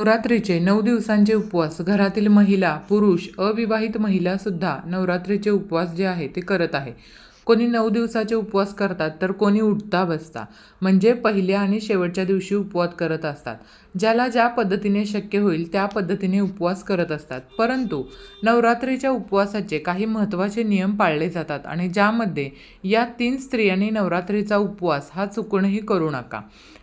नवरात्रीचे नऊ दिवसांचे उपवास. घरातील महिला पुरुष अविवाहित महिला सुद्धा नवरात्रीचे उपवास जे आहे ते करत आहे. कोणी नऊ दिवसाचे उपवास करतात तर कोणी उठता बसता. म्हणजे पहिल्या आणि शेवटच्या दिवशी उपवास करत असतात. ज्याला ज्या पद्धतीने शक्य होईल त्या पद्धतीने उपवास करत असतात. परंतु नवरात्रीच्या उपवासाचे काही महत्त्वाचे नियम पाळले जातात आणि ज्यामध्ये या तीन स्त्रियांनी नवरात्रीचा उपवास हा चुकूनही करू नका.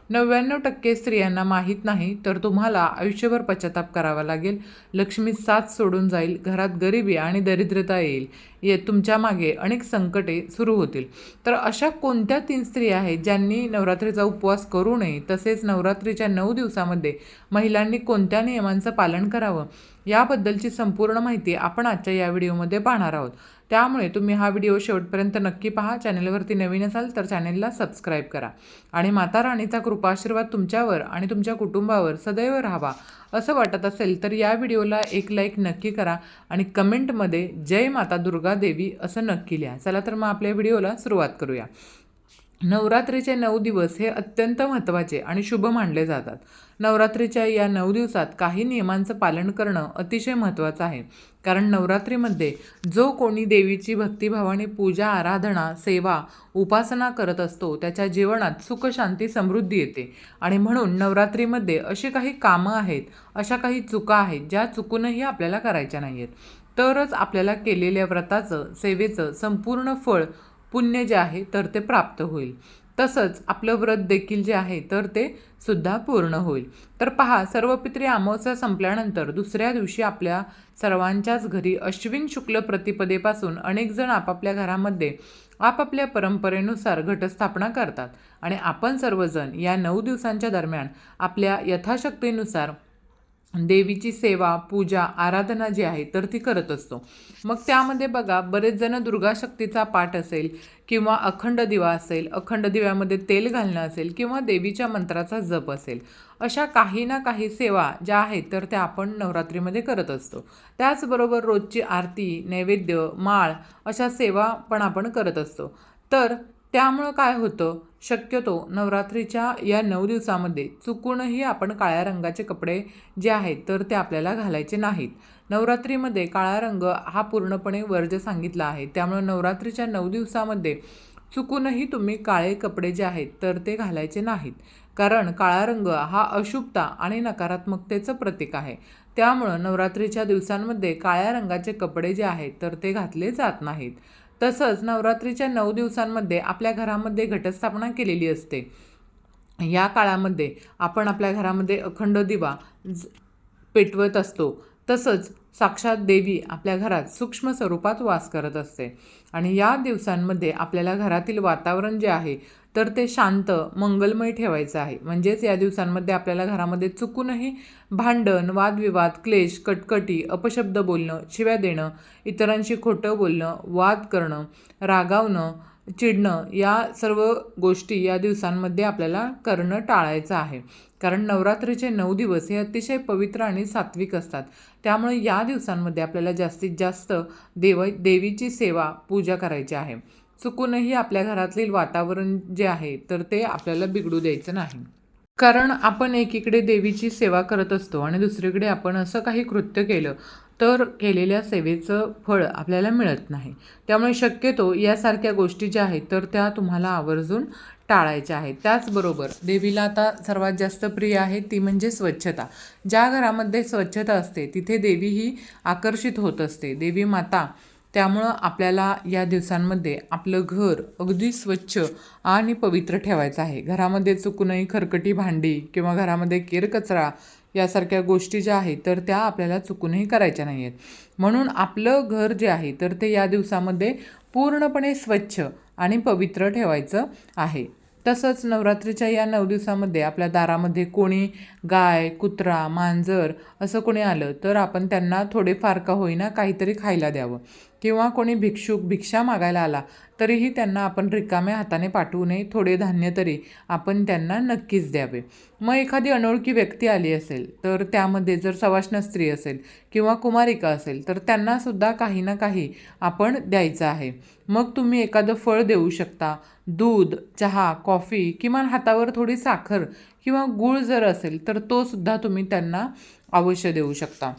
नव्याण्णव टक्के स्त्रियांना माहीत नाही तर तुम्हाला आयुष्यभर पश्चाताप करावा लागेल. लक्ष्मी साथ सोडून जाईल घरात गरिबी आणि दरिद्रता येईल. ये तुमच्या मागे अनेक संकटे सुरू होतील. तर अशा कोणत्या तीन स्त्रिया आहेत ज्यांनी नवरात्रीचा उपवास करू नये? तसेच नवरात्रीच्या नऊ दिवसामध्ये महिलांनी कोणत्या नियमांचं पालन करावं? याबद्दलची संपूर्ण माहिती आपण आजच्या या व्हिडिओमध्ये पाहणार आहोत. त्यामुळे तुम्ही हा व्हिडिओ शेवटपर्यंत नक्की पहा. चॅनलवरती नवीन असाल तर चॅनेलला सबस्क्राईब करा. आणि माता राणीचा कृपाशीर्वाद तुमच्यावर आणि तुमच्या कुटुंबावर सदैव राहावा असं वाटत असेल तर या व्हिडिओला एक लाईक नक्की करा आणि कमेंटमध्ये जय माता दुर्गा देवी असं नक्की लिहा. चला तर मग आपल्या व्हिडिओला सुरुवात करूया. नवरात्रीचे नऊ दिवस हे अत्यंत महत्त्वाचे आणि शुभ मानले जातात. नवरात्रीच्या या नऊ दिवसात काही नियमांचं पालन करणं अतिशय महत्त्वाचं आहे. कारण नवरात्रीमध्ये जो कोणी देवीची भक्तिभावाने पूजा आराधना सेवा उपासना करत असतो त्याच्या जीवनात सुख शांती समृद्धी येते. आणि म्हणून नवरात्रीमध्ये अशी काही कामं आहेत अशा काही चुका आहेत ज्या चुकूनही आपल्याला करायच्या नाही आहेत तरच आपल्याला केलेल्या व्रताचं सेवेचं संपूर्ण फळ पुण्य जे आहे तर ते प्राप्त होईल. तसंच आपलं व्रत देखील जे आहे तर ते सुद्धा पूर्ण होईल. तर पहा सर्व पित्री अमावस्या संपल्यानंतर दुसऱ्या दिवशी आपल्या सर्वांच्याच घरी अश्विन शुक्ल प्रतिपदेपासून अनेक जण आपापल्या घरामध्ये आपापल्या परंपरेनुसार घटस्थापना करतात. आणि आपण सर्वजण या नऊ दिवसांच्या दरम्यान आपल्या यथाशक्तीनुसार देवीची सेवा पूजा आराधना जी आहे तर ती करत असतो. मग त्यामध्ये बघा बरेच जण दुर्गा शक्तीचा पाठ असेल किंवा अखंड दिवा असेल अखंड दिव्यामध्ये तेल घालणं असेल किंवा देवीच्या मंत्राचा जप असेल अशा काही ना काही सेवा ज्या आहेत तर त्या आपण नवरात्रीमध्ये करत असतो. त्याचबरोबर रोजची आरती नैवेद्य माळ अशा सेवा पण आपण करत असतो. तर त्यामुळं काय होतं? शक्यतो नवरात्रीच्या या नऊ दिवसामध्ये चुकूनही आपण काळ्या रंगाचे कपडे जे आहेत तर ते आपल्याला घालायचे नाहीत. नवरात्रीमध्ये काळा रंग हा पूर्णपणे वर्ज सांगितला आहे. त्यामुळं नवरात्रीच्या नऊ दिवसामध्ये चुकूनही तुम्ही काळे कपडे जे आहेत तर ते घालायचे नाहीत. कारण काळा रंग हा अशुभता आणि नकारात्मकतेचं प्रतीक आहे. त्यामुळं नवरात्रीच्या दिवसांमध्ये काळ्या रंगाचे कपडे जे आहेत तर ते घातले जात नाहीत. तसंच नवरात्रीच्या नऊ दिवसांमध्ये आपल्या घरामध्ये घटस्थापना केलेली असते. या काळामध्ये आपण आपल्या घरामध्ये अखंड दिवा पेटवत असतो. तसंच साक्षात देवी आपल्या घरात सूक्ष्म स्वरूपात वास करत असते. आणि या दिवसांमध्ये आपल्याला घरातील वातावरण जे आहे तर ते शांत मंगलमय ठेवायचं आहे. म्हणजेच या दिवसांमध्ये आपल्याला घरामध्ये चुकूनही भांडण वादविवाद क्लेश कटकटी अपशब्द बोलणं शिव्या देणं इतरांशी खोटं बोलणं वाद करणं रागावणं चिडणं या सर्व गोष्टी या दिवसांमध्ये आपल्याला करणं टाळायचं आहे. कारण नवरात्रीचे नऊ दिवस हे अतिशय पवित्र आणि सात्विक असतात. त्यामुळे या दिवसांमध्ये आपल्याला जास्तीत जास्त देव देवीची सेवा पूजा करायची आहे. चुकूनही आपल्या घरातील वातावरण जे आहे तर ते आपल्याला बिघडू द्यायचं नाही. कारण आपण एकीकडे देवीची सेवा करत असतो आणि दुसरीकडे आपण असं काही कृत्य केलं तर केलेल्या सेवेचं फळ आपल्याला मिळत नाही. त्यामुळे शक्यतो यासारख्या गोष्टी ज्या आहेत तर त्या तुम्हाला आवर्जून टाळायच्या आहेत. त्याचबरोबर देवीला आता सर्वात जास्त प्रिय आहे ती म्हणजे स्वच्छता. ज्या घरामध्ये स्वच्छता असते तिथे देवी ही आकर्षित होत असते. देवी माता त्यामुळं आपल्याला या दिवसांमध्ये आपलं घर अगदी स्वच्छ आणि पवित्र ठेवायचं आहे. घरामध्ये चुकूनही खरकटी भांडी किंवा घरामध्ये केरकचरा यासारख्या गोष्टी ज्या आहेत तर त्या आपल्याला चुकूनही करायच्या नाही आहेत म्हणून आपलं घर जे आहे तर ते या दिवसामध्ये पूर्णपणे स्वच्छ आणि पवित्र ठेवायचं आहे. तसंच नवरात्रीच्या या नऊ दिवसामध्ये आपल्या दारामध्ये कोणी गाय कुत्रा मांजर असं कोणी आलं तर आपण त्यांना थोडेफार का होईना काहीतरी खायला द्यावं. किंवा कोणी भिक्षुक भिक्षा मागायला आला तरीही त्यांना आपण रिकाम्या हाताने पाठवू नये थोडे धान्य तरी आपण त्यांना नक्कीच द्यावे. मग एखादी अनोळखी व्यक्ती आली असेल तर त्यामध्ये जर सवाष्ण स्त्री असेल किंवा कुमारिका असेल तर त्यांनासुद्धा काही ना काही आपण द्यायचं आहे. मग तुम्ही एखादं फळ देऊ शकता दूध चहा कॉफी किमान हातावर थोडी साखर किंवा गूळ जर असेल तर तो सुद्धा तुम्ही त्यांना अवश्य देऊ शकता.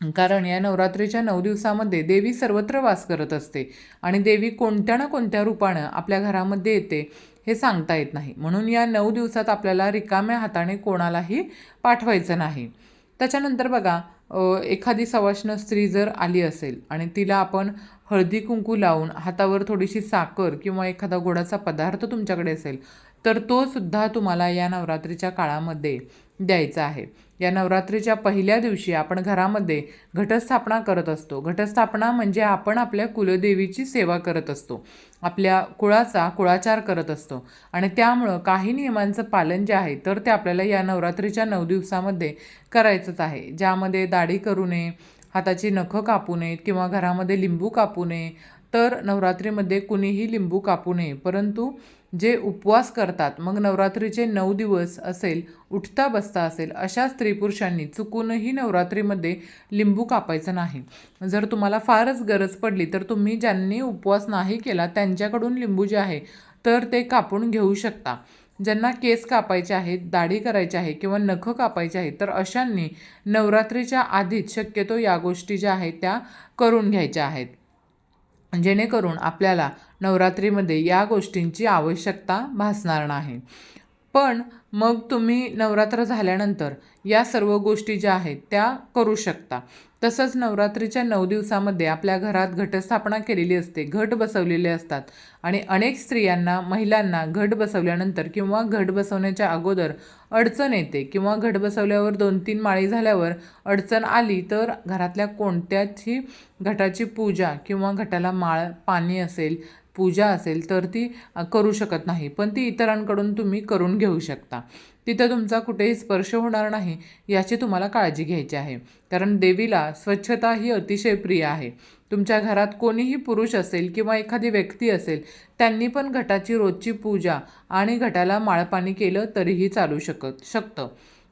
कारण या नवरात्रीच्या नऊ दिवसामध्ये देवी सर्वत्र वास करत असते आणि देवी कोणत्या ना कोणत्या रूपानं आपल्या घरामध्ये येते हे सांगता येत नाही. म्हणून या नऊ दिवसात आपल्याला रिकाम्या हाताने कोणालाही पाठवायचं नाही. त्याच्यानंतर बघा एखादी सवाष्ण स्त्री जर आली असेल आणि तिला आपण हळदी कुंकू लावून हातावर थोडीशी साखर किंवा एखादा गोडाचा पदार्थ तुमच्याकडे असेल तर तो सुद्धा तुम्हाला या नवरात्रीच्या काळामध्ये द्यायचा आहे. या नवरात्रीच्या पहिल्या दिवशी आपण घरामध्ये घटस्थापना करत असतो. घटस्थापना म्हणजे आपण आपल्या कुलदेवीची सेवा करत असतो. आपल्या कुळाचा कुळाचार करत असतो. आणि त्यामुळं काही नियमांचं पालन जे आहे तर ते आपल्याला या नवरात्रीच्या नऊ दिवसामध्ये करायचंच आहे. ज्यामध्ये दाढी करू नये हाताची नखं कापू नयेत किंवा घरामध्ये लिंबू कापू नये तर नवरात्रीमध्ये कुणीही लिंबू कापू नये. परंतु जे उपवास करतात मग नवरात्रीचे नऊ दिवस असेल उठता बसता असेल अशा स्त्री पुरुषांनी चुकूनही नवरात्रीमध्ये लिंबू कापायचं नाही. जर तुम्हाला फारच गरज पडली तर तुम्ही ज्यांनी उपवास नाही केला त्यांच्याकडून लिंबू जे आहे तर ते कापून घेऊ शकता. ज्यांना केस कापायचे आहेत दाढी करायची आहे किंवा नखं कापायचे आहेत तर अशांनी नवरात्रीच्या आधीच शक्यतो या गोष्टी ज्या आहेत त्या करून घ्यायच्या आहेत. जेणेकरून आपल्याला नवरात्रीमध्ये या गोष्टींची आवश्यकता भासणार नाही. पण मग तुम्ही नवरात्र झाल्यानंतर या सर्व गोष्टी ज्या आहेत त्या करू शकता. तसंच नवरात्रीच्या नऊ दिवसामध्ये आपल्या घरात घटस्थापना केलेली असते. घट बसवलेले असतात. आणि अनेक स्त्रियांना महिलांना घट बसवल्यानंतर किंवा घट बसवण्याच्या अगोदर अडचण येते किंवा घट बसवल्यावर दोन तीन माळी झाल्यावर अडचण आली तर घरातल्या कोणत्याही घटाची पूजा किंवा घटाला माळ पाणी असेल पूजा असेल तर ती करू शकत नाही. पण ती इतरांकडून तुम्ही करून घेऊ शकता. तिथं तुमचा कुठेही स्पर्श होणार नाही याची तुम्हाला काळजी घ्यायची आहे. कारण देवीला स्वच्छता ही अतिशय प्रिय आहे. तुमच्या घरात कोणीही पुरुष असेल किंवा एखादी व्यक्ती असेल त्यांनी पण घटाची रोजची पूजा आणि घटाला माळपाणी केलं तरीही चालू शकत शकतं.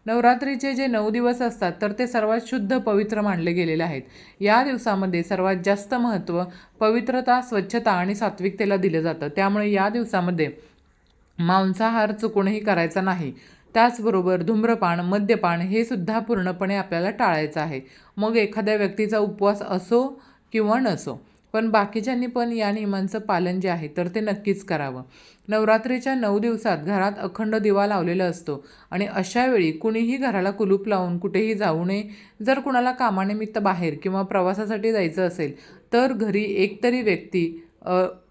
नवरात्रीचे जे नऊ दिवस असतात तर ते सर्वात शुद्ध पवित्र मानले गेलेले आहेत. या दिवसामध्ये सर्वात जास्त महत्त्व पवित्रता स्वच्छता आणि सात्विकतेला दिलं जातं. त्यामुळे या दिवसामध्ये मांसाहार चुकूनही करायचा नाही. त्याचबरोबर धूम्रपान मद्यपान हे सुद्धा पूर्णपणे आपल्याला टाळायचं आहे. मग एखाद्या व्यक्तीचा उपवास असो किंवा नसो पण बाकीच्यांनी पण या नियमांचं पालन जे आहे तर ते नक्कीच करावं. नवरात्रीच्या नऊ दिवसात घरात अखंड दिवा लावलेला असतो आणि अशावेळी कुणीही घराला कुलूप लावून कुठेही जाऊ नये. जर कुणाला कामानिमित्त बाहेर किंवा प्रवासासाठी जायचं असेल तर घरी एकतरी व्यक्ती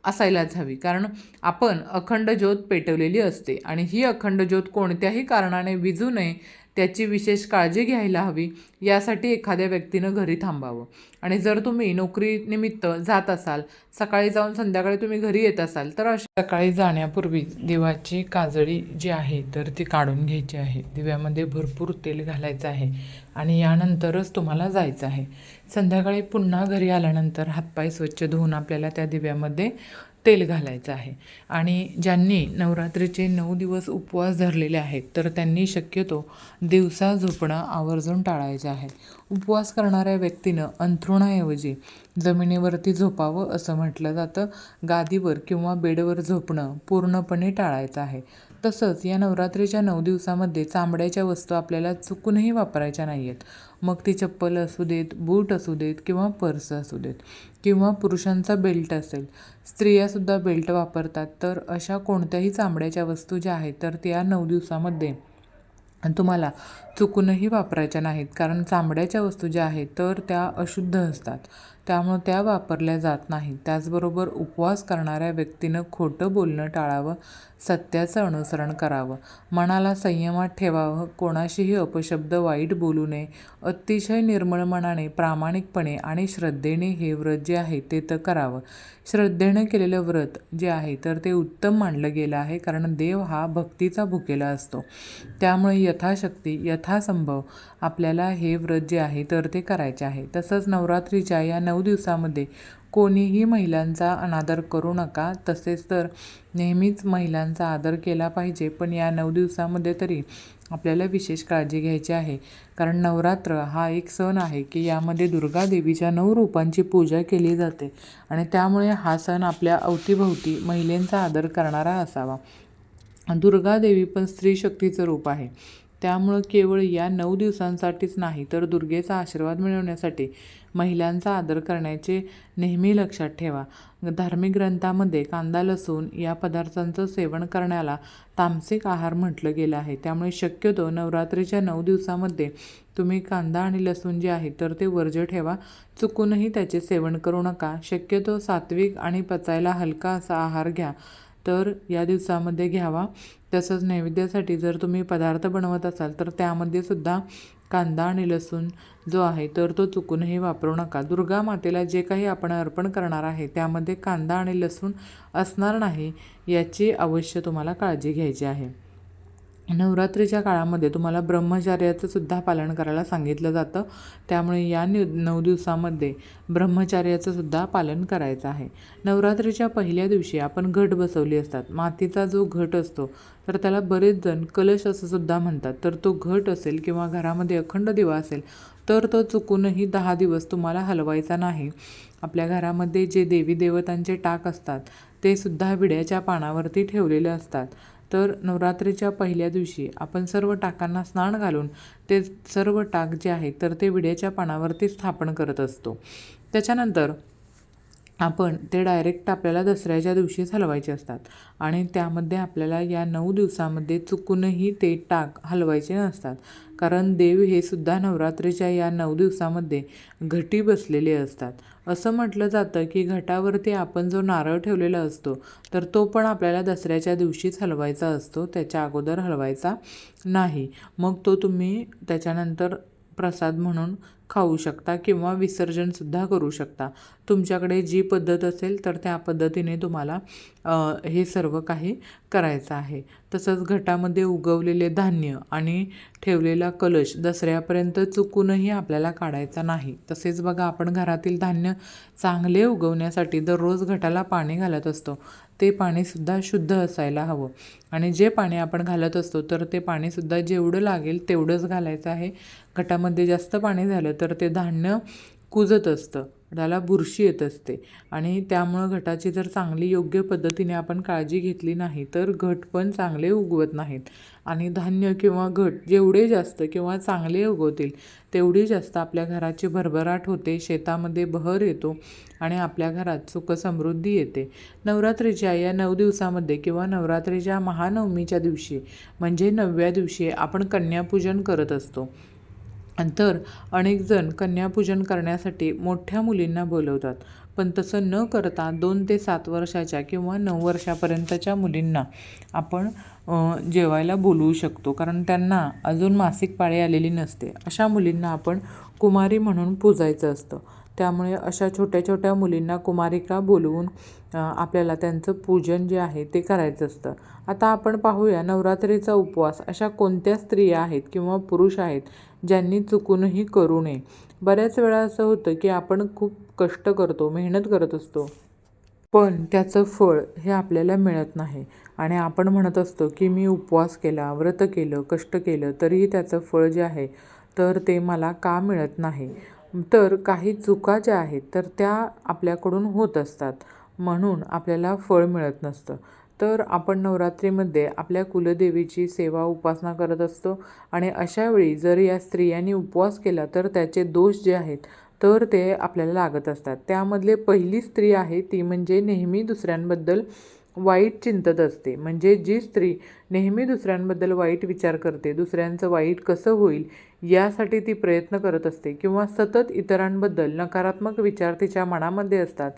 असायलाच हवी. कारण आपण अखंड ज्योत पेटवलेली असते आणि ही अखंड ज्योत कोणत्याही कारणाने विजू नये त्याची विशेष काळजी घ्यायला हवी यासाठी एखाद्या व्यक्तीनं घरी थांबावं. आणि जर तुम्ही नोकरीनिमित्त जात असाल सकाळी जाऊन संध्याकाळी तुम्ही घरी येत असाल तर अशा सकाळी जाण्यापूर्वी देवाची काजळी जी आहे तर ती काढून घ्यायची आहे. दिव्यामध्ये भरपूर तेल घालायचं आहे आणि यानंतरच तुम्हाला जायचं आहे. संध्याकाळी पुन्हा घरी आल्यानंतर हातपाय स्वच्छ धुवून आपल्याला त्या दिव्यामध्ये तेल घालायचं आहे. आणि ज्यांनी नवरात्रीचे नऊ दिवस उपवास धरलेले आहेत तर त्यांनी शक्यतो दिवसा झोपणं आवर्जून टाळायचं आहे. उपवास करणाऱ्या व्यक्तीनं अंथरुणाऐवजी जमिनीवरती झोपावं असं म्हटलं जातं. गादीवर किंवा बेडवर झोपणं पूर्णपणे टाळायचं आहे. तसंच या नवरात्रीच्या नऊ दिवसामध्ये चामड्याच्या वस्तू आपल्याला चुकूनही वापरायच्या नाही आहेत मग ती चप्पल असू देत बूट असू देत किंवा पर्स असू देत किंवा पुरुषांचा बेल्ट असेल स्त्रियासुद्धा बेल्ट वापरतात. तर अशा कोणत्याही चामड्याच्या वस्तू ज्या आहेत तर त्या नऊ दिवसामध्ये. तुम्हाला चुकूनही वापरायच्या नाहीत. कारण चामड्याच्या वस्तू ज्या आहेत तर त्या अशुद्ध असतात. त्यामुळं त्या वापरल्या जात नाहीत. त्याचबरोबर उपवास करणाऱ्या व्यक्तीनं खोटं बोलणं टाळावं सत्याचं अनुसरण करावं मनाला संयमात ठेवावं कोणाशीही अपशब्द वाईट बोलू नये अतिशय निर्मळ मनाने प्रामाणिकपणे आणि श्रद्धेने हे व्रत जे आहे ते तर करावं. श्रद्धेनं केलेलं व्रत जे आहे तर ते उत्तम मानलं गेलं आहे कारण देव हा भक्तीचा भुकेला असतो. त्यामुळे यथाशक्ती यथासंभव आपल्याला हे व्रत जे आहे तर ते करायचे आहे. तसंच नवरात्रीच्या या नऊ दिवसामध्ये कोणीही महिलांचा अनादर करू नका. तसेच तर नेहमीच महिलांचा आदर केला पाहिजे. पण या नऊ दिवसामध्ये तरी आपल्याला विशेष काळजी घ्यायची आहे. कारण नवरात्र हा एक सण आहे की यामध्ये दुर्गा देवीच्या नऊ रूपांची पूजा केली जाते. आणि त्यामुळे हा सण आपल्या अवतीभोवती महिलेंचा आदर करणारा असावा. दुर्गा देवी पण स्त्री शक्तीचं रूप आहे. त्यामुळं केवळ या नऊ दिवसांसाठीच नाही तर दुर्गेचा आशीर्वाद मिळवण्यासाठी महिलांचा आदर करण्याचे नेहमी लक्षात ठेवा. धार्मिक ग्रंथामध्ये कांदा लसूण या पदार्थांचं सेवन करण्याला तामसिक आहार म्हटलं गेलं आहे. त्यामुळे शक्यतो नवरात्रीच्या नऊ दिवसामध्ये तुम्ही कांदा आणि लसूण जे आहे तर ते वर्ज्य ठेवा. चुकूनही त्याचे सेवन करू नका. शक्यतो सात्विक आणि पचायला हलका असा आहार घ्या. तर या दिवसामध्ये घ्यावा. तसंच नैवेद्यासाठी जर तुम्ही पदार्थ बनवत असाल तर त्यामध्ये सुद्धा कांदा आणि लसूण जो आहे तर तो चुकूनही वापरू नका. दुर्गा मातेला जे काही आपण अर्पण करणार आहे त्यामध्ये कांदा आणि लसूण असणार नाही याची अवश्य तुम्हाला काळजी घ्यायची आहे. नवरात्रीच्या काळामध्ये तुम्हाला ब्रह्मचार्याचं सुद्धा पालन करायला सांगितलं जातं. त्यामुळे या नि नऊ दिवसामध्ये ब्रह्मचार्याचं सुद्धा पालन करायचं आहे. नवरात्रीच्या पहिल्या दिवशी आपण घट बसवली असतात. मातीचा जो घट असतो तर त्याला बरेच जण कलश असं सुद्धा म्हणतात. तर तो घट असेल किंवा घरामध्ये अखंड दिवा असेल तर तो चुकूनही दहा दिवस तुम्हाला हलवायचा नाही. आपल्या घरामध्ये जे देवी देवतांचे टाक असतात ते सुद्धा विड्याच्या पानावरती ठेवलेले असतात. तर नवरात्रीच्या पहिल्या दिवशी आपण सर्व टाकांना स्नान घालून ते सर्व टाक जे आहेत तर ते विड्याच्या पानावरती स्थापन करत असतो. त्याच्यानंतर आपण ते डायरेक्ट आपल्याला दसऱ्याच्या दिवशीच हलवायचे असतात. आणि त्यामध्ये आपल्याला या नऊ दिवसामध्ये चुकूनही ते टाक हलवायचे नसतात. कारण देव हे सुद्धा नवरात्रीच्या या नऊ दिवसामध्ये घटी बसलेले असतात. असं म्हटलं जातं की घटावरती आपण जो नारळ ठेवलेला असतो तर तो पण आपल्याला दसऱ्याच्या दिवशीच हलवायचा असतो. त्याच्या अगोदर हलवायचा नाही. मग तो तुम्ही त्याच्यानंतर प्रसाद म्हणून खाऊ शकता किंवा विसर्जनसुद्धा करू शकता. तुमच्याकडे जी पद्धत असेल तर त्या पद्धतीने तुम्हाला हे सर्व काही करायचं आहे. तसंच घटामध्ये उगवलेले धान्य आणि ठेवलेला कलश दसऱ्यापर्यंत चुकूनही आपल्याला काढायचा नाही. तसेच बघा आपण घरातील धान्य चांगले उगवण्यासाठी दररोज घटाला पाणी घालत असतो. ते पाणीसुद्धा शुद्ध असायला हवं. आणि जे पाणी आपण घालत असतो तर ते पाणीसुद्धा जेवढं लागेल तेवढंच घालायचं आहे. घटामध्ये जास्त पाणी झालं तर ते धान्य कुजत असतं. त्याला बुरशी येत असते. आणि त्यामुळं घटाची जर चांगली योग्य पद्धतीने आपण काळजी घेतली नाही तर घट पण चांगले उगवत नाहीत. आणि धान्य किंवा घट जेवढे जास्त किंवा चांगले उगवतील तेवढी जास्त आपल्या घराची भरभराट होते शेतामध्ये बहर येतो आणि आपल्या घरात सुखसमृद्धी येते. नवरात्रीच्या या नऊ दिवसामध्ये किंवा नवरात्रीच्या महानवमीच्या दिवशी म्हणजे नवव्या दिवशी आपण कन्यापूजन करत असतो. तर अनेकजण कन्यापूजन करण्यासाठी मोठ्या मुलींना बोलवतात. पण तसं न करता दोन ते सात वर्षाच्या किंवा नऊ वर्षापर्यंतच्या मुलींना आपण जेवायला बोलवू शकतो. कारण त्यांना अजून मासिक पाळी आलेली नसते. अशा मुलींना आपण कुमारी म्हणून पूजायचं असतं. त्यामुळे अशा छोट्या छोट्या मुलींना कुमारिका बोलवून आपल्याला त्यांचं पूजन जे आहे ते करायचं असतं. आता आपण पाहूया नवरात्रीचा उपवास. अशा कोणत्या स्त्रिया आहेत किंवा पुरुष आहेत ज्यांनी चुकूनही करू नये. बऱ्याच वेळा असं होतं की आपण खूप कष्ट करतो मेहनत करत असतो. पण त्याचं फळ हे आपल्याला मिळत नाही. आणि आपण म्हणत असतो की मी उपवास केला व्रत केलं कष्ट केलं तरीही त्याचं फळ जे आहे तर ते मला का मिळत नाही? तर काही चुका ज्या आहेत तर त्या आपल्याकडून होत असतात. म्हणून आपल्याला फळ मिळत नसतं. तर आपण नवरात्रीमध्ये आपल्या कुलदेवीची सेवा उपासना करत असतो. आणि अशावेळी जर या स्त्रियांनी उपवास केला तर त्याचे दोष जे आहेत तर ते आपल्याला लागत असतात. त्यामधले पहिली स्त्री आहे ती म्हणजे नेहमी दुसऱ्यांबद्दल वाईट चिंतत असते. म्हणजे जी स्त्री नेहमी दुसऱ्यांबद्दल वाईट विचार करते दुसऱ्यांचं वाईट कसं होईल यासाठी ती प्रयत्न करत असते. किंवा सतत इतरांबद्दल नकारात्मक विचार तिच्या मनामध्ये असतात.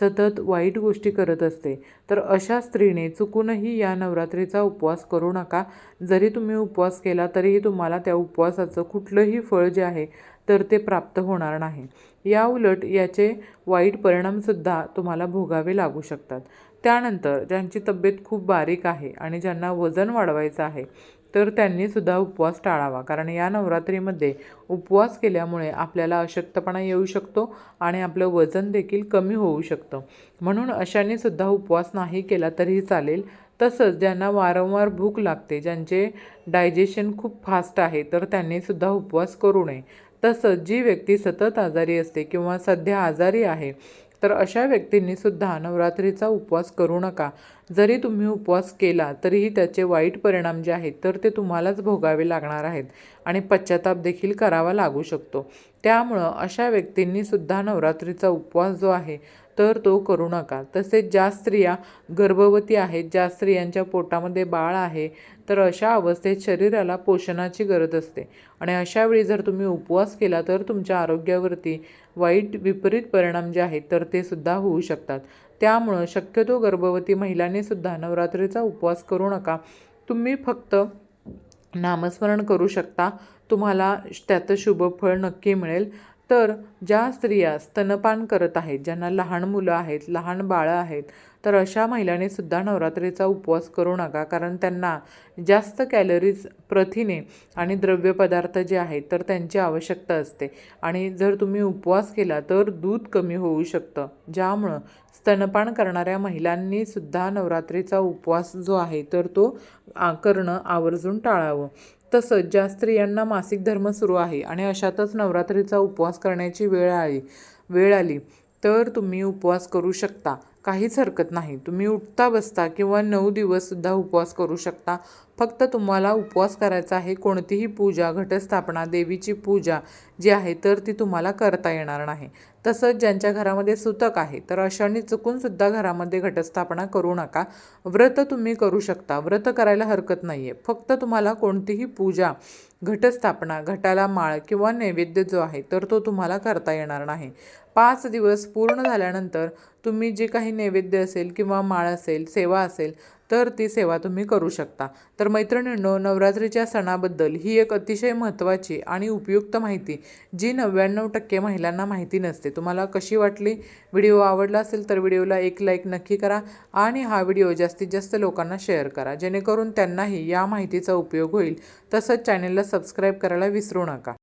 सतत वाईट गोष्टी करत असते. तर अशा स्त्रीने चुकूनही या नवरात्रीचा उपवास करू नका. जरी तुम्ही उपवास केला तरीही तुम्हाला त्या उपवासाचं कुठलंही फळ जे आहे तर ते प्राप्त होणार नाही. या उलट याचे वाईट परिणामसुद्धा तुम्हाला भोगावे लागू शकतात. त्यानंतर ज्यांची तब्येत खूप बारीक आहे आणि ज्यांना वजन वाढवायचं आहे तर त्यांनीसुद्धा उपवास टाळावा. कारण या नवरात्रीमध्ये उपवास केल्यामुळे आपल्याला अशक्तपणा येऊ शकतो आणि आपलं वजन देखील कमी होऊ शकतं. म्हणून अशानेसुद्धा उपवास नाही केला तरीही चालेल. तसंच ज्यांना वारंवार भूक लागते ज्यांचे डायजेशन खूप फास्ट आहे तर त्यांनीसुद्धा उपवास करू नये. तसंच जी व्यक्ती सतत आजारी असते किंवा सध्या आजारी आहे तर अशा व्यक्तींनी सुद्धा नवरात्रीचा उपवास करू नका. जरी तुम्ही उपवास केला तरीही त्याचे वाईट परिणाम जे आहेत तर ते तुम्हालाच भोगावे लागणार आहेत आणि पश्चाताप देखील करावा लागू शकतो. त्यामुळं अशा व्यक्तींनी सुद्धा नवरात्रीचा उपवास जो आहे तर तो करू नका. तसेच ज्या स्त्रिया गर्भवती आहेत ज्या स्त्रियांच्या पोटामध्ये बाळ आहे तर अशा अवस्थेत शरीराला पोषणाची गरज असते. आणि अशा वेळी जर तुम्ही उपवास केला तर तुमच्या आरोग्यावरती वाईट विपरीत परिणाम जे आहेत तर ते सुद्धा होऊ शकतात. त्यामुळं शक्यतो गर्भवती महिलांनी सुद्धा नवरात्रीचा उपवास करू नका. तुम्ही फक्त नामस्मरण करू शकता. तुम्हाला त्याचं शुभफळ नक्की मिळेल. तर ज्या स्त्रिया स्तनपान करत आहेत ज्यांना लहान मुलं आहेत लहान बाळं आहेत तर अशा महिलांनी सुद्धा नवरात्रीचा उपवास करू नका. कारण त्यांना जास्त कॅलरीज प्रथिने आणि द्रव्यपदार्थ जे आहेत तर त्यांची आवश्यकता असते. आणि जर तुम्ही उपवास केला तर दूध कमी होऊ शकतं. ज्यामुळं स्तनपान करणाऱ्या महिलांनी सुद्धा नवरात्रीचा उपवास जो आहे तर तो करणं आवर्जून टाळावं. तसंच ज्या स्त्रियांना मासिक धर्म सुरू आहे आणि अशातच नवरात्रीचा उपवास करण्याची वेळ आली वेळ आली तर तुम्ही उपवास करू शकता. काहीच हरकत नाही. तुम्ही उठता बसता किंवा नऊ दिवससुद्धा उपवास करू शकता. फक्त तुम्हाला उपवास करायचा आहे. कोणतीही पूजा घटस्थापना देवीची पूजा जी आहे तर ती तुम्हाला करता येणार नाही. तसंच ज्यांच्या घरामध्ये सुतक आहे तर अशांनी चुकूनसुद्धा घरामध्ये घटस्थापना करू नका. व्रत तुम्ही करू शकता. व्रत करायला हरकत नाही आहे फक्त तुम्हाला कोणतीही पूजा घटस्थापना घटाला माळ किंवा नैवेद्य जो आहे तर तो तुम्हाला करता येणार नाही. पाच दिवस पूर्ण झाल्यानंतर तुम्ही जे काही नैवेद्य असेल किंवा माळ असेल सेवा असेल तर ती सेवा तुम्ही करू शकता. तर मैत्रिणींनो नवरात्रीच्या सणाबद्दल ही एक अतिशय महत्त्वाची आणि उपयुक्त माहिती जी नव्याण्णव टक्के महिलांना माहिती नसते. तुम्हाला कशी वाटली व्हिडिओ आवडला असेल तर व्हिडिओला एक लाईक नक्की करा आणि हा व्हिडिओ जास्तीत जास्त लोकांना शेअर करा. जेणेकरून त्यांनाही या माहितीचा उपयोग होईल. तसंच चॅनेलला सबस्क्राईब करायला विसरू नका.